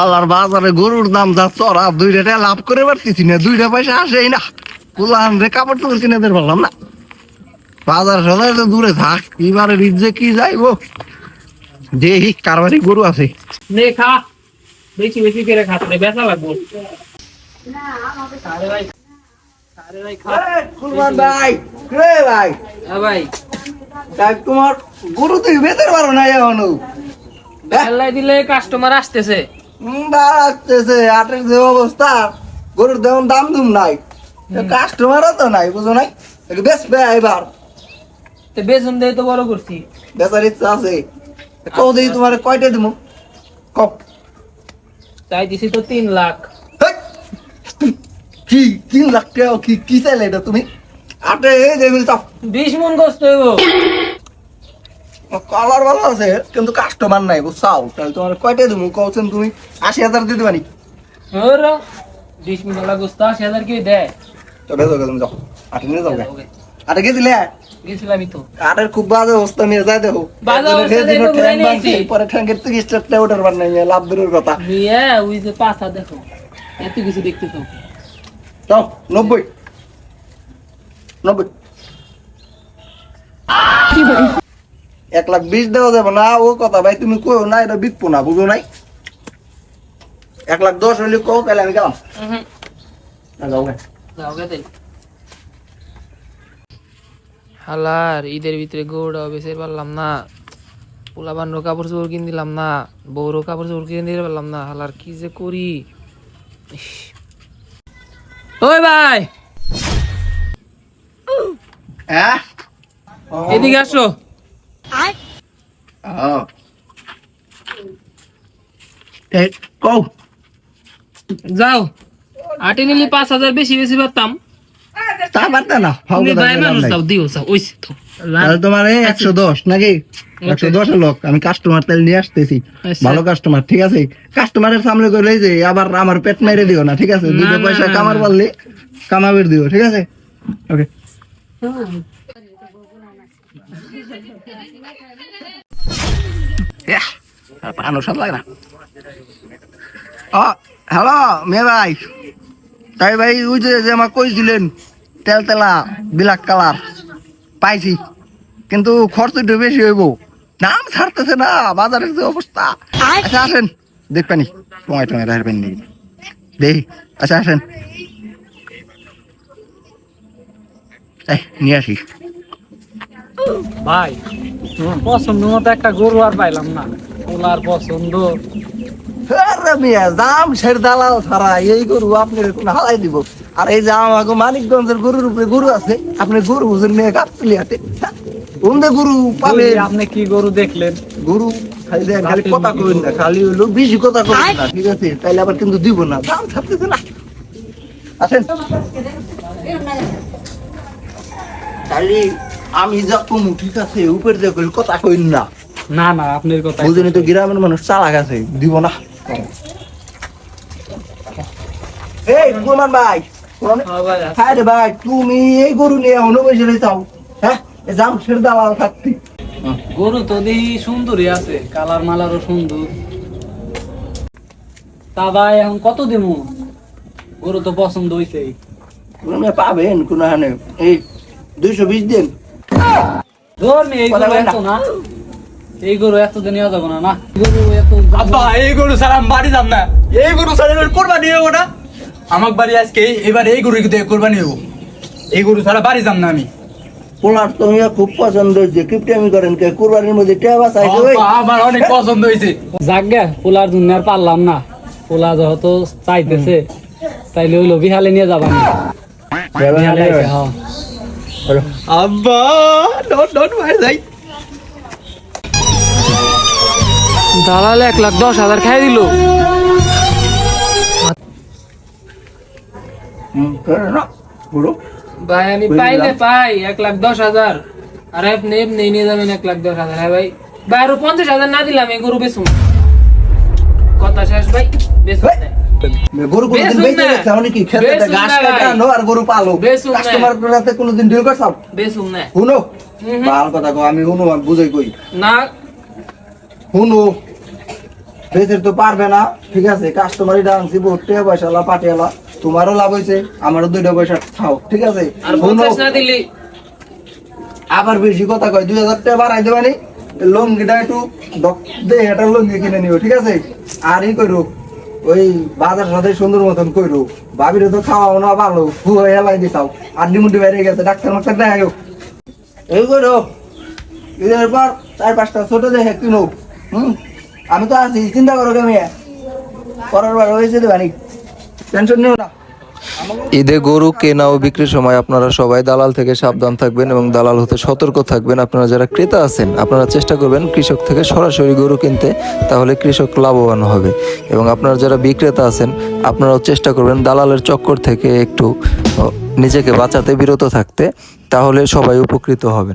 আল্লাহর বাজারে গরুর দাম যা চড়া দুইটা লাভ করে পারতেছি না দুইটা পয়সা আসেই না। পুলান রে কাপড় চোপড় কিনে দিতে পারলাম না। বাজার সদাই তো দূরে থাক এবারে রিজে কি যাইবো? যে কারবারি গরু আছে। নে খা। বেশি বেশি করে খাতে বেচা লাগবো। আরে ভাই আরে ভাই খা। কুরবান ভাই রে ভাই। হ্যাঁ ভাই। তাই তোমার গরু তুই বেচতে পারো না এখনও। আল্লাহ দিলে কাস্টমার আসতেছে। আসতেছে আটের যে অবস্থা গরুর তেমন দাম দুম নাই। কাস্টমারও তো নাই বুঝো নাই? একটু বেচবে এবার। তো বেতন দিয়ে তো বড় করছি। বেচার ইচ্ছা আছে। কও দিই তোমার কয়টা দিব কও। চাই দিছি তো তিন লাখ! কি তিন লাখ টাকা কি কি চাইলে এটা তুমি? আটে এই যে বিশ মন হইব। কালার ভালো আছে কিন্তু কাস্টমার নাই বুঝছাও? তাহলে তোমার কয়টা দিব কওছেন তুমি আশি হাজার দিতে পারি গোস্ত আশি হাজার কি দেয়। তো বেজো গে তুমি যাও। আটে নিয়ে যাও আটে গেছিলে? গেছিলামই তো। আটের খুব বাজে অবস্থা নিয়ে দেখো। পরে ঠ্যাঙ্গের বার নাই লাভ দূরের কথা। মিয়া ওই যে দেখো। এত কিছু দেখতে তো যাও নব্বই। নব্বই। এক লাখ বিশ দেওয়া যাবে না ও কথা ভাই তুমি কো না এটা বিকবো না বুঝো নাই? এক লাখ দশ হলে কো তাহলে আমি গেলাম। হালার ঈদের ভিতরে গৌড়াও বেচে পারলাম না। পোলাবান্নর কাপড় চোপড় কিনে দিলাম না বউরও কাপড় চোপড় কিনে দিতে পারলাম না হালার কি যে করি? ওই ভাই! হ্যাঁ? এদিকে আসো। ও। এই, কও যাও। আটে নিলে পাঁচ হাজার বেশি বেশি পারতাম। তা পারতে না ফাও তুমি কথা ভাই মানুষ নাই। দিও যাও ওই তো। তাহলে তোমার এই একশো দশ নাকি? একশো দশ লোক আমি কাস্টমার তাহলে নিয়ে আসতেছি। আচ্ছা। ভালো কাস্টমার ঠিক আছে? কাস্টমারের সামনে করে যে আবার আমার পেট মেরে দিও না ঠিক আছে? না, দুটো না, পয়সা না, কামার না। পারলে কামাবের দিও ঠিক আছে? ওকে হ্যালো, মেয়ে ভাই। তাই ভাই, ওই যে আমার কইছিলেন, তেল তেলা বিলাক কালার, পাইছি। কিন্তু খরচ একটু বেশি হইব। দাম ছাড়তেছে না, বাজারের যে অবস্থা। আচ্ছা আসেন। দেখবেনি সময় টময় রাখবেন নি। দেখি আচ্ছা আসেন। নিয়ে আসি। ভাই পছন্দ মতো একটা গরু আর পাইলাম না ওলার পছন্দ মিয়া দাম সের দালাল ছাড়া এই গরু আপনি হালাই দিব আর এই যে আমাকে মানিকগঞ্জের গরুর উপরে গরু আছে আপনি গরু বুঝেন নিয়ে গাছতলি হাতে ওমদে গরু পাবে আপনি কি গরু দেখলেন গরু খালি দেখেন, খালি কথা কইন না খালি হইল বেশি কথা কইন না ঠিক আছে তাইলে আবার কিন্তু দিব না দাম ছাড়তেছে না আসেন খালি আমি যা কমু ঠিক আছে উপর দিয়ে কইল কথা কইন না। না না আপনার কথা বুঝেনি তো গ্রামের মানুষ চালাক আছে দিব না। এই কুরমান ভাই হ্যাঁ রে ভাই তুমি এই গরু নিয়ে এখনও বসে রয়েছাও হ্যাঁ এই জাম দালাল থাকতি গরু তো দেখি সুন্দরই আছে কালার মালারও সুন্দর। তা ভাই এখন কত দিমু? গরু তো পছন্দ হইছে পাবেন কোন হানে। এই দুইশো বিশ দিন। ধর এই গরু। এত না। এই গরু এত দিন নেওয়া যাবে না না। গরু এত আব্বা এই গরু আমি বাড়ি যাম না। এই গরু এবার কোরবানি হব না। আমার বাড়ি আজকে এবার এই গরু দিয়ে কোরবানি হব। এই গরু ছাড়া বাড়ি যাম না আমি। পোলার তো খুব পছন্দ হয়েছে কিপটামি করেন কে? কুরবানির মধ্যে টেবা চাইছে ওই আব্বা, আমার অনেক পছন্দ হয়েছে। পোলার জন্য আর পারলাম না। পোলা যেহেতু চাইতেছে তাইলে ওই বিহালে নিয়ে যাবা না। আব্বা যাই। দালাল এক লাখ দশ হাজার খাই দিল। ভাই আমি পাইলে পাই এক লাখ দশ হাজার। আর আপনি এমনি নিয়ে যাবেন এক লাখ দশ হাজার হ্যাঁ ভাই? ভাই আরও পঞ্চাশ হাজার না দিলাম এই গরু বেচুন। কথা শেষ ভাই বেচুন না। গরু কোনোদিন বেচুন বেঁচে না। কি খেতে ঘাস না কাটা ভাই। আনো আর গরু পালো। কাস্টমার রাতে কোনোদিন ডিল করছাম বেচুন না শুনো। ভালো কথা কো আমি শুনো আমি বুঝাই কই। না। শুনো। বেচের তো পারবে না ঠিক আছে? কাস্টমারই ডান্সি বহুত টাকা পয়সা লা পাটিয়ালা তোমারও লাভ হয়েছে আমারও দুইটা পয়সা খাও ঠিক আছে? আর শোনো, পঞ্চাশ না দিলি। আবার বেশি কথা কয় দুই হাজার টাকা বাড়াই দেবানি। লঙ্গিটা একটু দে এটা লঙ্গি কিনে নিও ঠিক আছে? আর ই করো ওই বাজার সাথে সুন্দর মতন করো ভাবির তো খাওয়াও না, ভালো। হু এলাই দিতাও আর মুড্ডি বেড়ে গেছে, ডাক্তার মাক্তার দেখাইও এই করো ঈদের পর চার পাঁচটা ছোট দেখে কিনো হুম? আমি তো আছি, চিন্তা করো কেমন পরের বার হয়েছে তো ভানি টেনশন নিও না। ঈদে গরু কেনা ও বিক্রির সময় আপনারা সবাই দালাল থেকে সাবধান থাকবেন এবং দালাল হতে সতর্ক থাকবেন। আপনারা যারা ক্রেতা আছেন, আপনারা চেষ্টা করবেন কৃষক থেকে সরাসরি গরু কিনতে, তাহলে কৃষক লাভবান হবে। এবং আপনারা যারা বিক্রেতা আছেন, আপনারাও চেষ্টা করবেন দালালের চক্কর থেকে একটু নিজেকে বাঁচাতে, বিরত থাকতে, তাহলে সবাই উপকৃত হবেন।